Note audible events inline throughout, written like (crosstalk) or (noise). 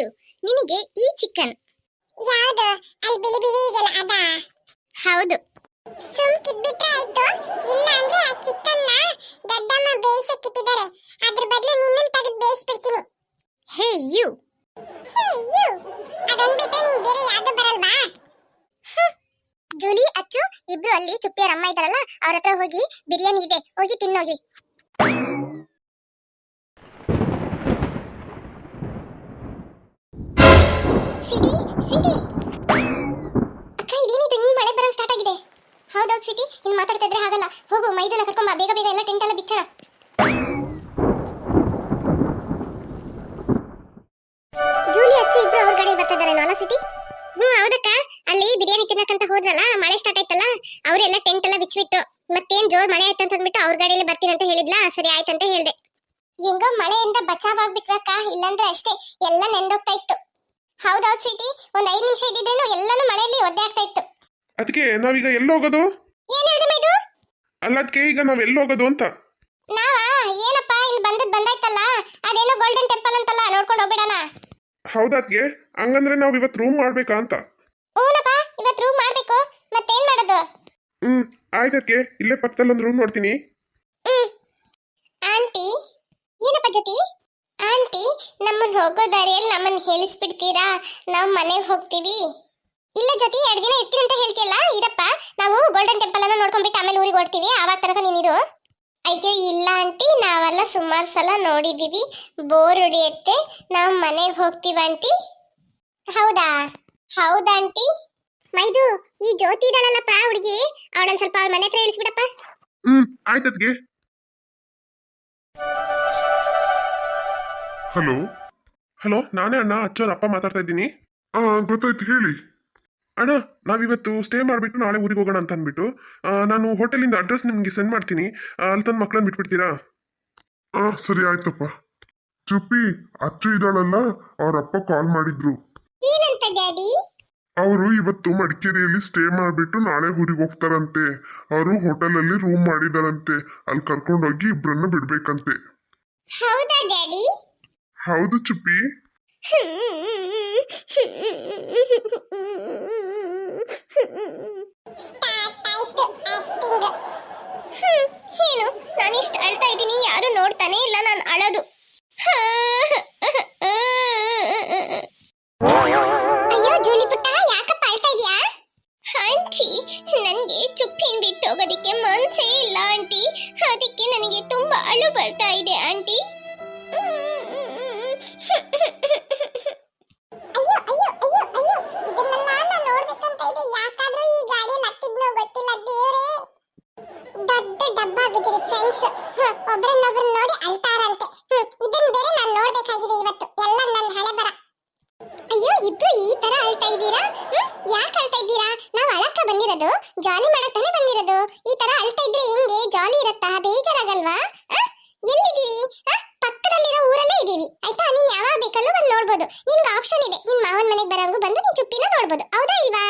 ಅಚ್ಚು ನಿನಗೆ ಈ ಚಿಕನ್ ಯಾವುದು? ಅಲ್ಲಿ ಬಿಳಿ ಬಿಳಿ ಇದೆಯಲ್ಲ ಅದ? ಹೌದು. ಸುಮ್ ಕಿದ್ಬಿಟ್ರೆ ಆಯ್ತು. ಇಲ್ಲ ಅಂದ್ರೆ ಆ ಚಿಕನ್ನ ದೊಡ್ಡಮ್ಮ ಬೇಯಿಸಕ್ಕಿಟ್ಟಿದ್ದಾರೆ ಅದ್ರ ಬದಲು ನಿನ್ನ ತೆಗೆದು ಬೇಯಿಸ್ಬಿಡ್ತೀನಿ. Hey you. Hey you. ಅದೊಂದ್ ಬಿಟ್ರೆ ನೀ ಬೇರೆ ಯಾವ್ದು ಬರಲ್ವಾ? ಜೂಲಿ ಅಚ್ಚು ಇಬ್ರು ಅಲ್ಲಿ ಚುಪ್ಪಿಯರ ಅಮ್ಮ ಇದಾರಲ್ಲ ಅವ್ರ ಹತ್ರ ಹೋಗಿ ಬಿರಿಯಾನಿ ಇದೆ. ಹೋಗಿ ತಿನ್ನೋಗಿ. ಸಿಟಿ ಸಿಟಿ ಅಕ್ಕ, ಇದೇನಿದು? ಹಿಂಗ್ ಮಳೆ ಬರೋಂಗ್ ಸ್ಟಾರ್ಟ್ ಆಗಿದೆ. ಹೌದೌದು ಸಿಟಿ ಇನ್ ಮಾತಾಡ್ತಾ ಇದ್ರೆ ಹಾಗಲ್ಲ. ಹೋಗು, ಮೈದೂನ ಕರ್ಕೊಂಬ. ಬೇಗ ಬೇಗ ಎಲ್ಲ ಟೆಂಟ್ ಎಲ್ಲ ಬಿಚ್ಚಣ. ಜೂಲಿ ಅಚ್ಚು ಇಬ್ರು ಅವ್ರ ಗಾಡಿ ಬರ್ತಾ ಇದಾರೆ ಸಿಟಿ ಹ್ಮ್, ಹೌದಕ್ಕ. ಅಲ್ಲಿ ಬಿರಿಯಾನಿ ತಿನ್ನಕಂತ ಹೋದ್ರಲ್ಲ, ಮಳೆ ಸ್ಟಾರ್ಟ್ ಆಯ್ತಲ್ಲ ಅವರೆಲ್ಲ ಟೆಂಟ್ ಎಲ್ಲ ಬಿಚ್ಚಿಬಿಟ್ರು ಮತ್ತೇನ್ ಜೋರ್ ಮಳೆ ಆಯ್ತಂತ ಅಂದ್ಬಿಟ್ಟು ಅವ್ರ ಗಾಡಿಯಲ್ಲಿ ಬರ್ತೀನಿ ಅಂತ ಹೇಳಿದ್ಲಾ? ಸರಿ ಆಯ್ತಂತ ಹೇಳ್ದೆ. ಹೆಂಗೋ ಮಳೆಯಿಂದ ಬಚಾವ್ ಆಗ್ಬಿಟ್ವಕ್ಕ. ಇಲ್ಲಾಂದ್ರೆ ಅಷ್ಟೇ, ಎಲ್ಲ ನೆಂದೋಗ್ತಾ ಇತ್ತು. ಹೌದೌದು ಸಿಟಿ. ಒಂದ್ ಐದ್ ನಿಮಿಷ ಇದ್ದಿದ್ದೇನು ಎಲ್ಲಾನು ಮಳೆಯಲ್ಲಿ ಒದ್ದೆ ಆಗ್ತಾ ಇತ್ತು. ಅದಕ್ಕೆ ನಾವೀಗ ಎಲ್ಲಿ ಹೋಗೋದು? ಏನ್ ಹೇಳ್ದೆ ಮೈದು? ಅಲ್ಲ ಅದಕ್ಕೆ ಈಗ ನಾವ್ ಎಲ್ಲಿ ಹೋಗೋದು ಅಂತ. ನಾವಾ? ಏನಪ್ಪ ಇನ್ ಬಂದದ್ ಬಂದಾಯ್ತಲ್ಲ. ಅದೇನೋ ಗೋಲ್ಡನ್ ಟೆಂಪಲ್ ಅಂತಲ್ಲ ನೋಡ್ಕೊಂಡು ಹೋಗ್ಬಿಡಣ. ಹೌದಾದ್ಗೆ ಹಂಗಂದ್ರೆ ನಾವ್ ಇವತ್ತು ರೂಮ್ ಮಾಡ್ಬೇಕಾ ಅಂತ. ಓನಪ್ಪ ಇವತ್ ರೂಮ್ ಮಾಡ್ಬೇಕು. ಮತ್ತೇನ್ ಮಾಡೋದು? ಹ್ಮ್ ಆಯ್ತದ್ಕೆ ಇಲ್ಲೇ ಪಕ್ಕದಲ್ಲಿ ಒಂದು ರೂಮ್ ನೋಡ್ತೀನಿ ಆಂಟಿ ಏನಪ್ಪ ಜೊತಿ ಆಂಟಿ ನಮ್ಮನ್ನ ಹೋಗೋ ದಾರಿಯಲ್ಲಿ ನಮ್ಮನ್ನ ಹೇಳಿಸ್ಬಿಡ್ತೀರಾ? ನಾವು ಮನೆಗೆ ಹೋಗ್ತೀವಿ. ಇಲ್ಲ ಜೊತೆ ಎರಡು ದಿನ ಇರ್ತೀನಿ ಅಂತ ಹೇಳ್ತೀಯಲ್ಲ? ಇರಪ್ಪ, ನಾವು ಗೋಲ್ಡನ್ ಟೆಂಪಲ್ ಅನ್ನ ನೋಡ್ಕೊಂಡ್ಬಿಟ್ಟು ಆಮೇಲೆ ಊರಿಗೆ ಓಡ್ತೀವಿ ಆವಾಗ ತನಕ ನೀನಿರು ಅಯ್ಯೋ, ಇಲ್ಲ ಆಂಟಿ, ನಾವೆಲ್ಲ ಸುಮಾರು ಸಲ ನೋಡಿದೀವಿ. ಬೋರ್ ಹೊಡಿಯುತ್ತೆ ನಾವು ಮನೆಗೆ ಹೋಗ್ತೀವಿ ಆಂಟಿ. ಹೌದಾ? ಹೌದಾ ಆಂಟಿ? ಮೈದು, ಈ ಜ್ಯೋತಿ ಇದ್ದಾಳಲ್ಲಪ್ಪ ಹುಡುಗಿ. ಅವಳೊಂದ್ ಸ್ವಲ್ಪ ಅವ್ರ ಮನೆ ಹತ್ರ ಇಳಿಸ್ಬಿಡಪ್ಪ. ಹ್ಮ್ ಆಯ್ತದ್ಗೆ ಹಲೋ? ಹಲೋ ನಾನೇ ಅಣ್ಣ ಅಚ್ಚೋರ ಅಪ್ಪ ಮಾತಾಡ್ತಾ ಇದ್ದೀನಿ. ಗೊತ್ತಾಯ್ತು ಹೇಳಿ. ಅಣ್ಣ ನಾವಿವತ್ತು ಸ್ಟೇ ಮಾಡಿಬಿಟ್ಟು ನಾಳೆ ಊರಿಗೆ ಹೋಗೋಣ ಅಂತ ಅಂದ್ಬಿಟ್ಟು ನಾನು ಹೋಟೆಲಿಂದ ಅಡ್ರೆಸ್ ನಿಮಗೆ ಸೆಂಡ್ ಮಾಡ್ತೀನಿ. ಅಲ್ಲಿ ತಂದು ಮಕ್ಕಳನ್ನ ಬಿಟ್ಬಿಡ್ತೀರಾ? ಆ ಸರಿ ಆಯ್ತಪ್ಪ. ಚುಪ್ಪಿ ಅಚ್ಚು ಇದ್ದಾಳಲ್ಲ ಅವ್ರ ಅಪ್ಪ ಕಾಲ್ ಮಾಡಿದ್ರು. ಏನಂತ ಡ್ಯಾಡಿ? ಅವರು ಇವತ್ತು ಮಡಿಕೇರಿಯಲ್ಲಿ ಸ್ಟೇ ಮಾಡಿಬಿಟ್ಟು ನಾಳೆ ಊರಿಗೆ ಹೋಗ್ತಾರಂತೆ. ಅವರು ಹೋಟೆಲಲ್ಲಿ ರೂಮ್ ಮಾಡಿದಾರಂತೆ. ಅಲ್ಲಿ ಕರ್ಕೊಂಡೋಗಿ ಇಬ್ಬರನ್ನ ಬಿಡ್ಬೇಕಂತೆ. ಹೌದಾ ಡ್ಯಾಡಿ? ಹೌದು ಚುಪ್ಪಿ. ಏನು, ನಾನು ಇಷ್ಟು ಅಳ್ತಾ ಇದ್ದೀನಿ, ಯಾರು ನೋಡ್ತಾನೆ ಇಲ್ಲ, ನಾನು ಅಳೋದು. ಅಯ್ಯೋ, ಜೂಲಿ ಪುಟ್ಟ, ಯಾಕಪ್ಪ ಅಳ್ತಾ ಇದೀಯಾ ಆಂಟಿ ನನಗೆ ಚುಪ್ಪಿನ್ ಬಿಟ್ಟು ಹೋಗೋದಕ್ಕೆ ಮನ್ಸೇ ಇಲ್ಲ, ಆಂಟಿ. ಅದಕ್ಕೆ ನನಗೆ ತುಂಬಾ ಅಳು ಬರ್ತಾ ಇದೆ, ಆಂಟಿ. ಜಾಲಿ ಮಾಡತ್ತಾನೆ ಬಂದಿರೋದು. ಈ ತರ ಅಳ್ತಾ ಇದ್ರೆ ಹೆಂಗೆ? ಜಾಲಿ ಇರತ್ತಾ? ಬೇಜಾರಾಗಲ್ವಾ? ಎಲ್ಲಿದ್ದೀವಿ ಪಕ್ಕದಲ್ಲಿರೋ ಊರಲ್ಲೇ ಇದ್ದೀವಿ ಆಯ್ತಾ ನೀನ್ ಯಾವಾಗ ಬೇಕಲ್ಲೂ ಬಂದು ನೋಡ್ಬೋದು. ನಿನ್ಗೆ ಆಪ್ಷನ್ ಇದೆ. ನಿಮ್ಮ ಮಾವನ ಮನೆಗೆ ಬರೋಂಗು ಬಂದು ನೀನ್ ಚುಪ್ಪಿನ ನೋಡ್ಬೋದು. ಹೌದಾ ಇಲ್ವಾ?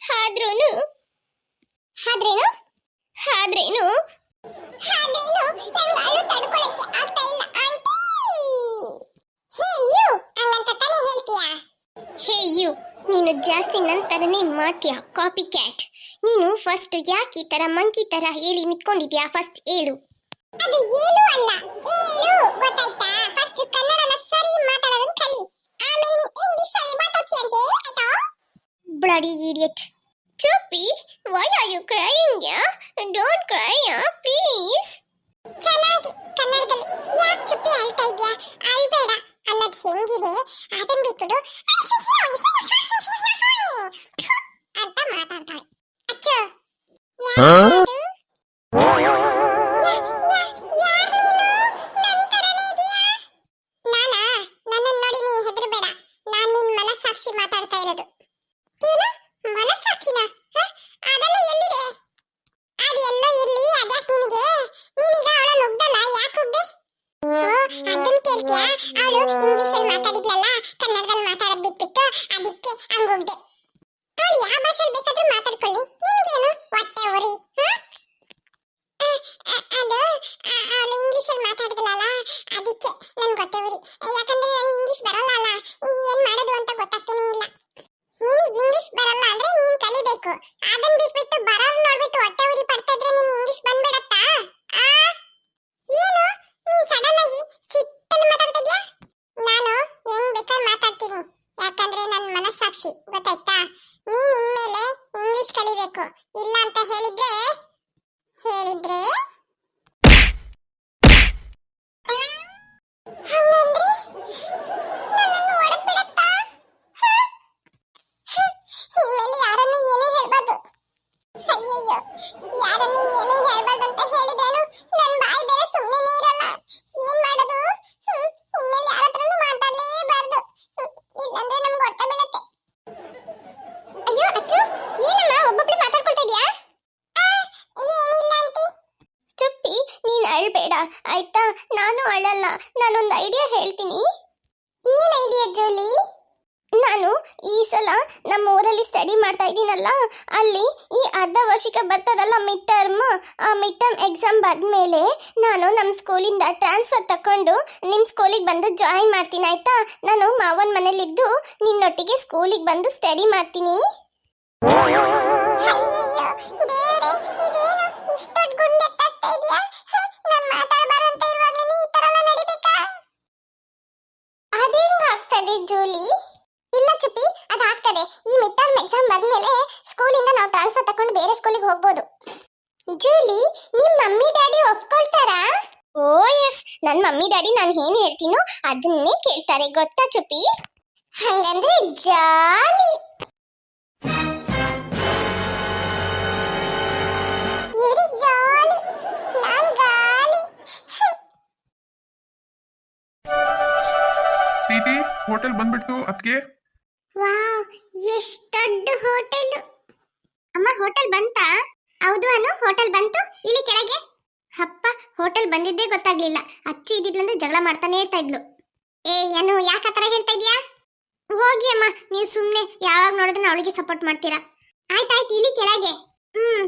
ಆದ್ರೂನು ಆದ್ರೇನು ಆದ್ರೇನು ಆದ್ರೇನು ನಂಗೆ ಅಳು ತಡ್ಕೊಳಕ್ಕೆ ಆಗ್ತಾ ಇಲ್ಲ ಆಂಟಿ. Hey you! ಹಂಗಂತ ತಾನೇ ಹೇಳ್ತೀಯಾ? Hey you! ನೀನು ಜಾಸ್ತಿ ನನ್ನ ಥರನೇ ಮಾಡ್ತೀಯ ಕಾಪಿ ಕ್ಯಾಟ್ ನೀನು ಫಸ್ಟ್ ಯಾಕೆ ಈ ಥರ ಮಂಕಿ ಥರ ಹೇಳಿ ನಿಂತ್ಕೊಂಡಿದ್ಯಾ? ಫಸ್ಟ್ ಹೇಳು ಅದು ಏನು ಅಲ್ಲ ಏಳು ಗೊತ್ತಾಯ್ತಾ? ಫಸ್ಟ್ ಕನ್ನಡನ ಸರಿ ಮಾತಾಡೋದನ್ನ ಕಲಿ. ಆಮೇಲೆ ಇಂಗ್ಲಿಷ್ ಅಲ್ಲಿ ಮಾತಾಡ್ತೀಯಂತೆ ಆಯ್ತಾ? ಬ್ಲಡಿ ಇಡಿಯಟ್ ಚುಪ್ಪಿ ವೈ ಆರ್ ಯು ಕ್ರೈಯಿಂಗ್ ಯಾ ಡೋಂಟ್ ಕ್ರೈ ಯಾ ಪ್ಲೀಸ್ ಚೆನ್ನಾಗಿ. ಕನ್ನಡದಲ್ಲಿ ಯಾಕೆ ಚುಪ್ಪಿ ಅಳ್ತಾ ಇದ್ಯಾ? ಅಳ್ಬೇಡ. ಅನ್ನೋದು ಹೆಂಗಿದೆ? ಅದನ್ನ ಬಿಟ್ಬಿಡು. (laughs) ಅಂತ ಮಾತಾಡ್ತಾಳೆ. ಅಚ್ಚು. ಹೊರಟೆ ಅವಳು ಯಾವ ಭಾಷೆಯಲ್ಲಿ ಬೇಕಾದ್ರೂ ಮಾತಾಡ್ಕೊಳ್ಳಿ. ನಿಮ್ಗೇನು? ಹೊಟ್ಟೆ ಉರಿ ಅದು ಅವಳು ಇಂಗ್ಲೀಷಲ್ಲಿ ಮಾತಾಡಿದ್ಲಲ್ಲ ಅದಕ್ಕೆ ನನ್ಗೆ ಹೊಟ್ಟೆ ಉರಿ. ಯಾಕಂದ್ರೆ ನಾನು ಇಂಗ್ಲೀಷ್ ಬರಲ್ಲ ಅಲ್ಲ ಏನ್ ಮಾಡೋದು ಅಂತ ಗೊತ್ತಾಗ್ತಾನೆ ಇಲ್ಲ. ನಿನಗೆ ಇಂಗ್ಲೀಷ್ ಬರಲ್ಲ ಅಂದ್ರೆ ನೀನ್ ಕಲಿಬೇಕು. ಅದನ್ನ ಬಿಟ್ಬಿಟ್ಟು ಬರೋರು ನೋಡ್ಬಿಟ್ಟು ಹೊಟ್ಟೆ ಉರಿ ಪಡ್ತಾ ಇದ್ರೆ ನಿನ್ ಇಂಗ್ಲೀಷ್ ಬಂದ್ಬಿಡತ್ತಾ? ಆ? ಅಳ್ಬೇಡ ಆಯ್ತಾ? ನಾನು ಅಳಲ್ಲ, ನಾನೊಂದು ಐಡಿಯಾ ಹೇಳ್ತೀನಿ. ಏನ್ ಐಡಿಯಾ ಜೂಲಿ? ನಾನು ಈ ಸಲ ನಮ್ಮ ಊರಲ್ಲಿ ಸ್ಟಡಿ ಮಾಡ್ತಾ ಇದ್ದೀನಲ್ಲ, ಅಲ್ಲಿ ಈ ಅರ್ಧ ವರ್ಷಕ್ಕೆ ಬರ್ತದಲ್ಲ ಮಿಡ್ ಟರ್ಮ್ ಆ ಮಿಡ್ ಟರ್ಮ್ ಎಕ್ಸಾಮ್ ಬಂದ್ಮೇಲೆ ನಾನು ನಮ್ಮ ಸ್ಕೂಲಿಂದ ಟ್ರಾನ್ಸ್ಫರ್ ತಕೊಂಡು ನಿಮ್ಮ ಸ್ಕೂಲಿಗೆ ಬಂದು ಜಾಯಿನ್ ಮಾಡ್ತೀನಿ, ಆಯ್ತಾ? ನಾನು ಮಾವನ ಮನೇಲಿದ್ದು ನಿನ್ನೊಟ್ಟಿಗೆ ಸ್ಕೂಲಿಗೆ ಬಂದು ಸ್ಟಡಿ ಮಾಡ್ತೀನಿ. ಜೂಲಿ? ಇಲ್ಲ ಚುಪ್ಪಿ, ಅದಾಗ್ತದೆ. ಈ ಮಿಡ್ ಟರ್ಮ್ ಎಕ್ಸಾಮ್ ಬಂದ್ಮೇಲೆ ಸ್ಕೂಲಿಂದ ನಾವು ಟ್ರಾನ್ಸ್ಫರ್ ತಕೊಂಡು ಬೇರೆ ಸ್ಕೂಲಿಗೆ ಹೋಗ್ಬೋದು. ಜೂಲಿ ನಿಮ್ಮ ಮಮ್ಮಿ, ಡ್ಯಾಡಿ ಒಪ್ಕೊಳ್ತಾರಾ? Oh, yes. ನನ್ನ ಮಮ್ಮಿ, ಡ್ಯಾಡಿ ನಾನು ಏನು ಹೇಳ್ತೀನೋ ಅದನ್ನೇ ಕೇಳ್ತಾರೆ, ಗೊತ್ತಾ ಚುಪ್ಪಿ? ಹಂಗಂದ್ರೆ ಜಾಲಿ. ಜಾಲಿ ನಾನ್ ಗಾಲಿ. ಸ್ವೀಟಿ ಹೋಟೆಲ್ ಬಂದ್ಬಿಡ್ತು ಅದಕ್ಕೆ ವಾವ್ ಎಷ್ಟು ದೊಡ್ಡ ಹೋಟೆಲ್. ಅಮ್ಮ ಹೋಟೆಲ್ ಬಂತಾ? ಹೌದು ಅನು ಹೋಟೆಲ್ ಬಂತು. ಇಲ್ಲಿ ಕೆಳಗೆ. ಅಪ್ಪ ಹೋಟೆಲ್ ಬಂದಿದ್ದೇ ಗೊತ್ತಾಗ್ಲಿಲ್ಲ. ಅಚ್ಚಿ ಇದ್ದಿದ್ಲಂದ್ರೆ ಜಗಳ ಮಾಡ್ತಾನೆ ಇರ್ತಾ ಇದ್ಲು. ಏ ಅನು ಯಾಕೆ ಆ ಥರ ಹೇಳ್ತಾ ಇದೀಯಾ? ಹೋಗಿ ಅಮ್ಮ ನೀವು ಸುಮ್ಮನೆ ಯಾವಾಗ ನೋಡಿದ್ರೆ ಅವಳಿಗೆ ಸಪೋರ್ಟ್ ಮಾಡ್ತೀರಾ. ಆಯ್ತಾಯ್ತು ಇಲ್ಲಿ ಕೆಳಗೆ. ಹ್ಮ್.